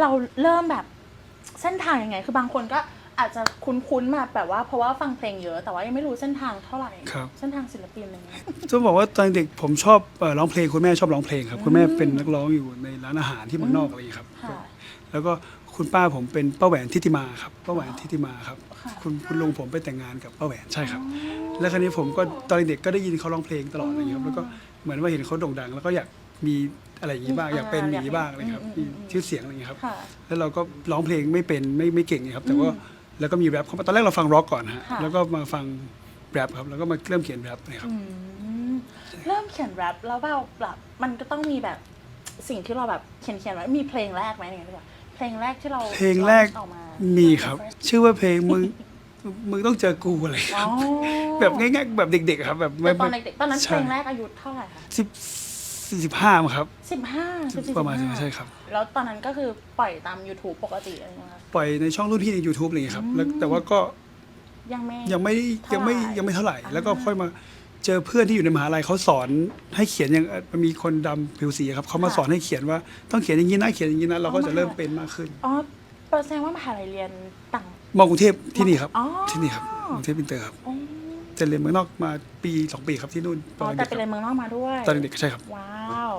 เราเริ่มแบบเส้นทางยังไง คือบางคนก็อาจจะคุ้นๆมาแบบว่าเพราะว่าฟังเพลงเยอะ แต่ว่ายังไม่รู้เส้นทางเท่าไหร่ครับ เส้นทางศิลปินอะไรเงี้ย จะบอกว่าตอนเด็กผมชอบเอ่อร้องเพลงคุณแม่ชอบร้องเพลงครับคุณแม่เป็นนักร้องอยู่ในร้านอาหารที่เมืองนอกอะไรอย่างเงี้ยครับ ค่ะ แล้วก็คุณป้าผมเป็นป้าแหวนทิติมาครับป้าแหวนทิติมาครับ ค่ะ คุณคุณลุงผมไปแต่งงานกับป้าแหวนใช่ครับ แล้วคราวนี้ผมก็ตอนเด็กก็ได้ยินเขาร้องเพลงตลอดอะไรอย่างเงี้ยครับแล้วก็เหมือนว่าเห็นเขาโด่งดัง แล้วก็อยาก มีอะไรอย่างงี้บ้างอืมอยากเป็นอย่างนี้บ้างอ่าอะไรครับอืมีมอืมชื่อเสียงอะไรอย่างเงี้ยครับ ค่ะ แล้วเราก็ร้องเพลงไม่เป็นไม่ไม่เก่งไงครับ แต่ว่าอืมแล้วก็มีแรปเข้ามาตอนแรกเราฟังร็อกก่อนฮะค่ะ แล้วก็มาฟังแรปครับแล้วก็มาเริ่มเขียนแรปนะครับ อืมเริ่มเขียนแรปแล้วแบบแบบมันก็ต้องมีแบบสิ่งที่เราแบบเขียนเขียนๆไว้มีเพลงแรกไหมอย่างเงี้ยดีกว่าเพลงแรกที่เราเพลงแรก ออกมามีครับ ชื่อว่าเพลงมึงมึงต้องเจอกูอะไรคอ๋รัอบแบบง่ายๆแบบเด็กๆครับแบบแต่ตอนเด็กๆตอนนั้นใช่เพลงแรกอายุเท่าไหร่คะสิบ สี่สิบห้าครับ สิบห้าสิบสี่ประมาณสิบห้ใช่ครับ แล้วตอนนั้นก็คือปล่อยตาม YouTube ปกติอะไรเงี้ยครับ ปล่อยในช่องรุ่นพี่ใน YouTube อะไรอย่างเงี้ยครับแล้วแต่ว่าก็ยังไม่ ยังไม่ยังไม่เท่าไหร่ยังไม่เท่าไหร่อ่าแล้วก็ค่อยมาเจอเพื่อนที่อยู่ในมหาลัยเขาสอนให้เขียนอย่างเอ่อมันมีคนดำผิวสีครับเขามาสอนให้เขียนว่าต้องเขียนอย่างนี้นะเขียนอย่างนี้นะเราก็จะเริ่มเป็นมากขึ้นอ๋อแปลแสดงว่ามหาลัยเรียนต่างมอกรุงเทพที่นี่ครับอ๋อที่นี่ครับกรุงเทพอินเตอร์ครับอ๋อ จะเรียนเมืองนอกมาปีสองปีครับที่นู่นตอ๋ออนแต่เด็กไปคเรียรับนเมืองนอกมาด้วยตอนเด็กใช่ครับ ว้าว